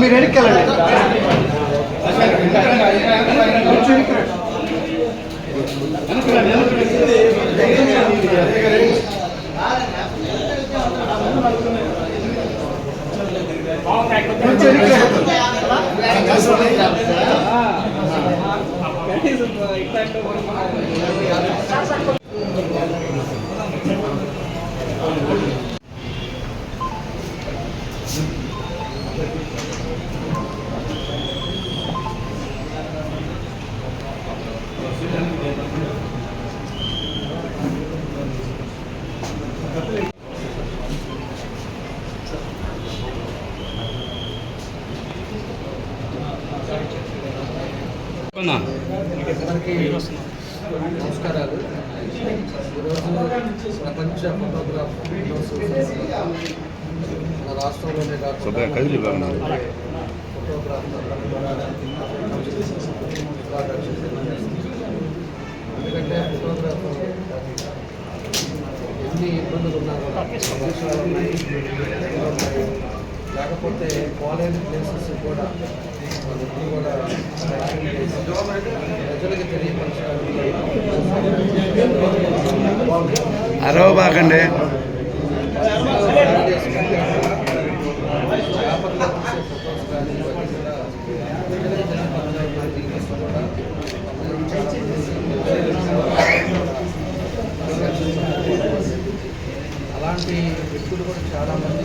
మీరు వెనక్కి వెళ్ళండి? కొంచెం నమస్కారాలు ఈరోజు ప్రపంచ ఫోటోగ్రాఫ్ మన రాష్ట్రంలోనే కాకుండా ఎందుకంటే ఫోటోగ్రాఫర్ ఎన్ని ఇబ్బందులు ఉన్నా కూడా. లేకపోతే కాలేజ్ ప్లేసెస్ కూడా వాళ్ళు ఎప్పుడు కూడా ప్రజలకు తెలియపరచడానికి అరవబాకండి కానీ కూడా అలాంటి వ్యక్తులు కూడా చాలామంది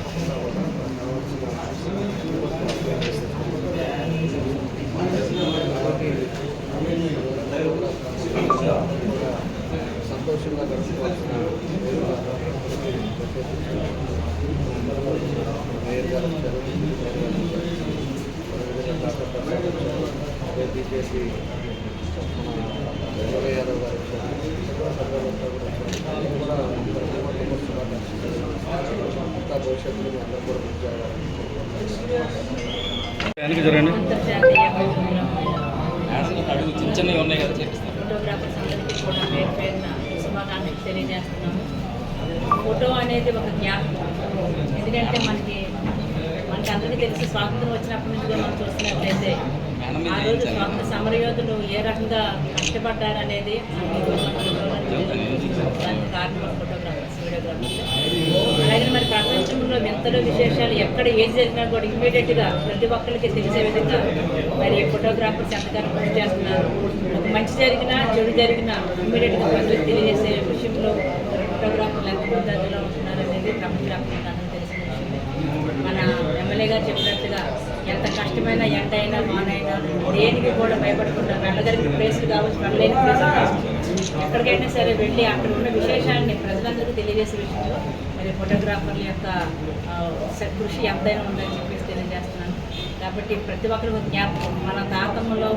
తెలియపరుస్తారో తప్పకుండా కూడా వాళ్ళకి సంతోషంగా మేయర్ గారు బీజేపీ వెంకయ్య యాదవ్ గారు వచ్చారు అందరూ కూడా ఇంకా భవిష్యత్తులో మీ అందరూ కూడా మంచిగా జరగండి. అడుగు చిన్న చిన్నవి ఉన్నాయి కదా చేపిస్తాను ఫోటోగ్రాఫర్స్ అందరికీ కూడా పేరు పేరున శుభాకాంక్షలు తెలియజేస్తున్నాము. ఫోటో అనేది ఒక జ్ఞాపకం ఎందుకంటే మనకి మనకి అందరికీ తెలిసి స్వాతంత్రం వచ్చినప్పటి నుంచి మనం స్వాతంత్ర సమరయోధులు ఏ రకంగా కష్టపడ్డారు అనేది దానికి కారణం ఫోటోగ్రాఫర్స్ వీడియోగ్రాఫర్స్ అలాగే మరి ప్రపంచంలో వింతలు విశేషాలు ఎక్కడ ఏది జరిగినా కూడా ఇమ్మీడియట్గా ప్రతి ఒక్కరికి తెలిసే విధంగా మరి ఫోటోగ్రాఫర్స్ ఎంతగానో కృషి చేస్తున్నారు ఒక మంచి జరిగినా చెడు జరిగినా ఇమ్మీడియట్గా ప్రజలకు తెలియజేసే విషయంలో ఫోటోగ్రాఫర్లు ఎంతమంది అందులో ఉంటున్నారు అనేది ప్రపంచవ్యాప్తంగా తెలిసిన విషయమే మన ఎమ్మెల్యే గారు చెప్పినట్టుగా ఎంత కష్టమైన ఎండ అయినా మానైనా దేనికి కూడా భయపడకుండా వెళ్ళగలిగిన ప్లేస్లు కావచ్చు వెళ్ళలేని ప్లేస్ కావచ్చు ఎక్కడికైనా సరే వెళ్ళి అక్కడ ఉన్న విశేషాన్ని ప్రజలందరికీ తెలియజేసే విషయంలో మరి ఫోటోగ్రాఫర్ల యొక్క కృషి ఎంతైనా ఉందని చెప్పేసి తెలియజేస్తున్నాను. కాబట్టి ప్రతి ఒక్కరికి జ్ఞాపకం. మన తాతమ్మలో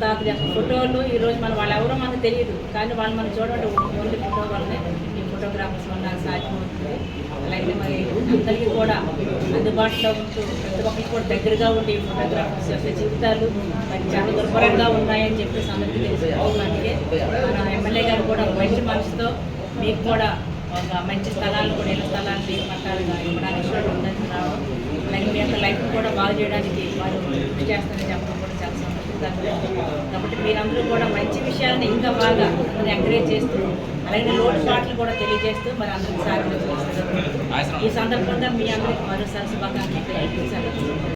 తాత ముత్తాతలు ఫోటోలు ఈరోజు మన వాళ్ళు ఎవరో మనకు తెలియదు కానీ వాళ్ళు మనం చూడండి ఓన్లీ ఫోటో వల్లనే ఈ ఫోటోగ్రాఫర్స్ వల్ల సాధ్యం సాధ్యమవుతుంది. అలాగే మరి అందరికీ కూడా అందుబాటులో ఉంటూ ప్రతి ఒక్కరికి కూడా దగ్గరగా ఉండి ఈ ఫోటోగ్రాఫర్స్ యొక్క జీవితాలు మరి చాలా దుర్భరంగా ఉన్నాయని చెప్పేసి అందరికీ తెలుసు అందుకే మన ఎమ్మెల్యే గారు కూడా మంచి మనసుతో మీకు కూడా ఒక మంచి స్థలాలు కూడా ఇళ్ళ స్థలాలు మీకు పట్టాలుగా ఇవ్వడానికి కూడా ఉందని అలాగే మీ యొక్క లైఫ్ కూడా బాగు చేయడానికి వారు కృషి చేస్తారని చెప్పడం కాబట్టి మీరందరూ కూడా మంచి విషయాన్ని ఇంకా బాగా ఎంకరేజ్ చేస్తూ అలాగే లోటుపాట్లు కూడా తెలియజేస్తూ మరి అందరికి సాధ్యం ఈ సందర్భంగా మీ అందరికి మరోసారి శుభాకాంక్షలు తెలియజేశారు